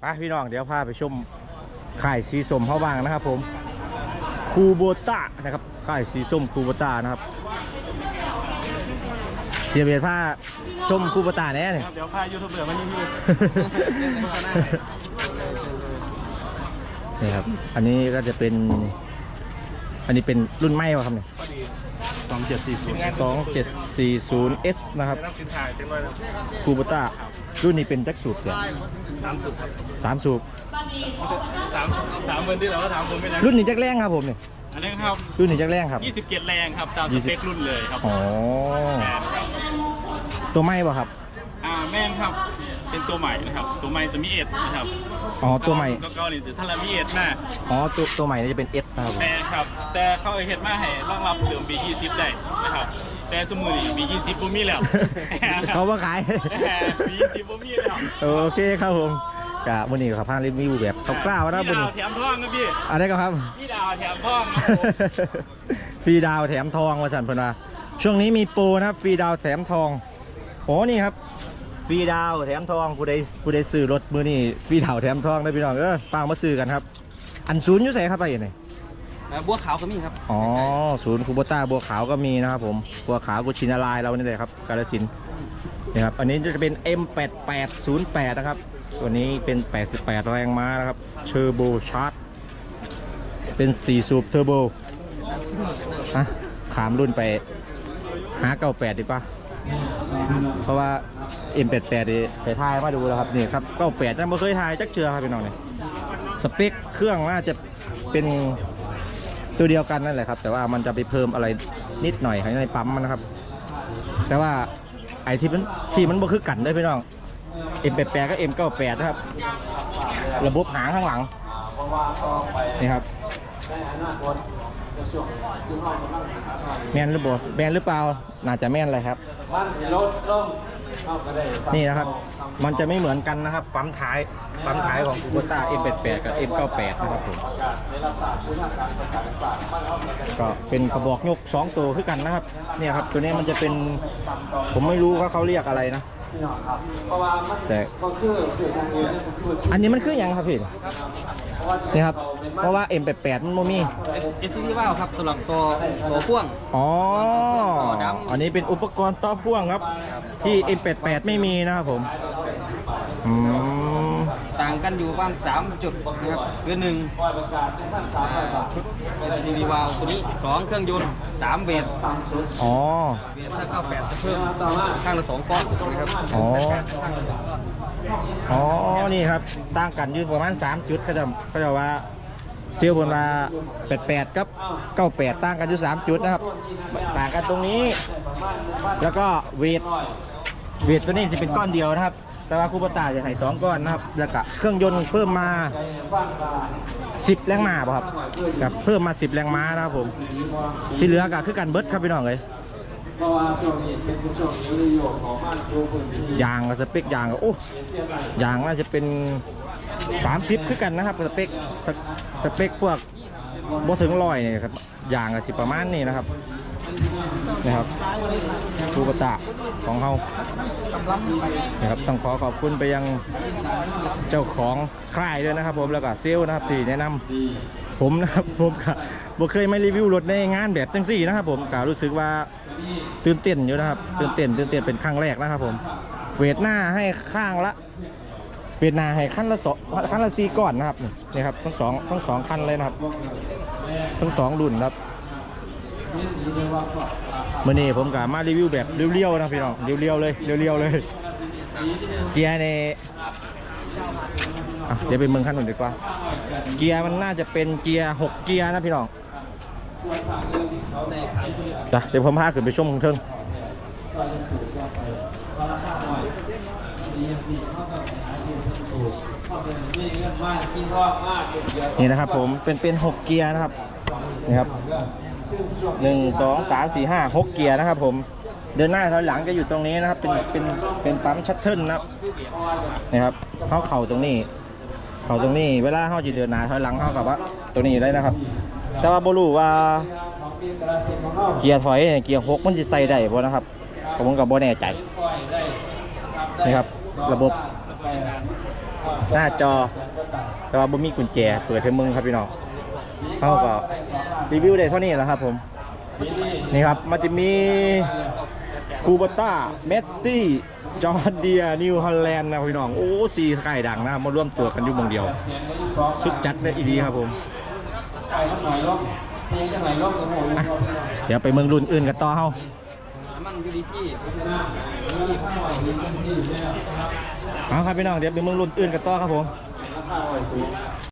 ไปพี่น้องเดี๋ยวพาไปชมค่ายสีส้มเขาบ้างนะครับผมคูโบต้านะครับค่ายสีส้มคูโบต้านะครับเสียเบียดผ้าชมคูโบต้าแน่เนี่ยเดี๋ยวพายูทูบเบอร์มานี่พี่นี่ครับอันนี้ก็จะเป็น อันนี้เป็นรุ่นใหม่ป่ะครับเนี่ย สองเจ็ดสี่ศูนย์สองเจ็ดสี่ศูนย์เอสนะครับต้องกินถ่ายเต็มเลยคูโบต้ารุ่นนี้เป็นแจ็คสูตรเสียสามสุดครับสามสูบสามสามคนที่เราก็ถามคนไม่ได้รุ่นนี้แจ็คแรงครับผมเนี่ยอันนี้ครับรุ่นนี้แจ็คแรงครับยี่สิบเกียรแรงครับตามสเปครุ่นเลยครับอ๋อแมนครับตัวไหม่ป่ะครับ อ่าแม่นครับ เป็นตัวใหม่นะครับ ตัวใหม่จะมีเอ็ดนะครับอ๋อตัวใหม่ ก็ก็นี่จะถ้าเรามีเอ็ดมาอ๋อตัวตัวใหม่นี่จะเป็นเอสนะครับผมแม่นครับ แต่เขาเอาเฮ็ดมาให้รองรับเหลือง B20 ได้นะครับ แต่สมมุติ B20 บ่มีแล้วเขาว่าขาย B20 บ่มีแล้วโอเคครับผมกะวันนี้ขับพานรีวิวแบบคร่าวๆนะพี่วันดานี้วแถมทองครับพี่อะไรก็ครับ พี่ดาวแถมทองครับผม ฟรีดาวแถมทองมาสันพนาช่วงนี้มีโปรนะครับฟรีดาวแถมทองโอ้นี่ครับฟ รีดาวแถมทองผู้ใดผู้ใดซื้อรถมือนี่ฟรีดาวแถมทองได้พี่น้องเออฟังมาซื้อกันครับ อันศูนย์อยุ่ใส่ครับไปไหนบัวขาวก็มีครับอ๋อศูนย์คูโบต้าบัวขาวก็มีนะครับผมบัวขาวกุชินารายเรานี่เลยครับกาลสินธุ์นี่ครับอันนี้จะเป็น M8808 นะครับตัวนี้เป็น 88 แรงม้านะครับเทอร์โบชาร์จเป็น4สูบเทอร์โบอะขามรุ่นไปหา98ดีป่ะ เพราะว่า M88 นี่ไปทายมาดูแล้วครับนี่ครับ98ยังไม่เคยทายจักเชือครับพี่น้องเนี่ยสเปคเครื่องน่าจะเป็นตัวเดียวกันนั่นแหละครับ แต่ว่ามันจะไปเพิ่มอะไรนิดหน่อยในปั๊มมันนะครับ แต่ว่าไอ้ที่มันที่มันบ่คือกันได้พี่น้อง M88 ก็ M98 นะครับ ระบบหางข้างหลังนี่ครับ แมนหรือบ่แมนหรือเปล่า น่าจะแมนเลยครับนี่นะครับ มันจะไม่เหมือนกันนะครับ ปั๊มท้าย ปั๊มท้ายของคูโบต้า M88 กับ M98 นะครับผมก็เป็นกระบอกยกสองตัวคือกันนะครับ เนี่ยครับ ตัวนี้มันจะเป็น ผมไม่รู้ว่าเขาเรียกอะไรนะแต่อันนี้มันคืออย่างครับพี่ นี่ครับ เพราะว่า M88 มันโมมี่เอสซีว่าวครับสำหรับตัวตัวพ่วง อ๋อต่อดำอันนี้เป็นอุปกรณ์ต่อพ่วงครับ ที่ M88 ไม่มีนะครับผมอืมต่างกันอยู่ประมาณ3จุดนะครับคือหนึ่งเอสซีว่าวตัวนี้สองเครื่องยนต์สามเบรอ๋อ เบรถ้าเข้าแปดจะเพิ่มข้างละสองก้อนนะครับอ๋อข้างละสองก้อน อ๋อ นี่ครับต่างกันอยู่ประมาณ 3 จุดเขาจะเขาจะว่าเซียวบนมา88กับ98ต่างกันอยู่3จุดนะครับ ต่างกันตรงนี้ แล้วก็เวทเวทตัวนี้จะเป็นก้อนเดียวนะครับ แต่ว่าคูปตาจะให้สองก้อนนะครับ แล้วก็เครื่องยนต์เพิ่มมา 10 แรงม้าป่ะครับครับ เพิ่มมา 10 แรงม้านะครับผม ที่เหลือก็คือกันเบิร์ดครับพี่น้องเลย เพราะว่าช่วงนี้เป็นช่วงนี้เลยโยกของบ้านดูพื้นที่ยางกับสเปกยางกับโอ้ยางน่าจะเป็น 30คือกันนะครับสเปกสเปกพวกบ่ถึงร้อยเนี่ยครับยางกับสิประมาณนี้นะครับ นะครับทูกตะของเขานะครับต้องขอขอบคุณไปยังเจ้าของค่ายด้วยนะครับ ผมแล้วก็เซลลนะครับที่แนะนำผมนะครับผมก็บ่เคยไม่รีวิวรถในงานแบบจังสี่นะครับ ผมก็รู้สึกว่าตื่นเต้นอยู่นะครับตื่นเต้นตื่นเต้นเป็นครั้งแรกนะครับ ผมเวทหน้าให้ข้างละเวทหน้าให้ขั้นละสองขั้นละสี่ก้อนนะครับนี่นี่ครับทั้งสองทั้งสองขั้นเลยนะครับ ทั้งสองรุ่นครับ มื่อนี้ผมกับมารีวิวแบบเรียวๆนะพี่น้องเรียวๆเลยเรียวๆเลยเกียร์ในเดี๋ยวไปเมืองขั้นหนึ่งดีกว่า เกียร์มันน่าจะเป็นเกียร์หกเกียร์นะพี่น้องจ้ะเดี๋ยวผมพาขึ้นไปชมข้างเทิงนี่นะครับผมเป็นเป็นหกเกียร์นะครับนี่ครับ หนึ่งสองสามสี่ห้าหกเกียร์นะครับ ผม เดินหน้าถอยหลังจะอยู่ตรงนี้นะครับ เป็นเป็นเป็นปั๊มชัตเทิลนะครับนี่ครับเข้าเข่าตรงนี้ เข่าตรงนี้ เวลาเข้าจะเดินหน้าถอยหลังเข้ากับว่าตรงนี้ได้นะครับ แต่ว่าบรูว่าเกียร์ถอยเนี่ยเกียร์หกมันจะใส่ได้บ่นะครับผมกับบ่แน่ใจนี่ครับ ระบบหน้าจอแต่ว่าบ่มีกุญแจ เปิดให้มึงครับพี่น้อง เขาก็รีวิวได้เท่านี้แหละครับผม นี่ครับ มันจะมีคูบต้าเมสซี่จอร์เดียนิวฮอลแลนด์นะพี่น้อง โอ้ซีสกายดังนะครับมาร่วมตัวกันอยู่เมืองเดียว สุดจัดเลยอีดีครับผมไปข้างหน่อยลบเพลงจะหน่อยลบกับหมูอะเดี๋ยวไปเมืองรุ่นอื่นกันต่อเฮามันอยู่ดีที่เอาครับพี่น้องเดี๋ยวไปเมืองรุ่นอื่นกันต่อครับผมราคาไว้สูง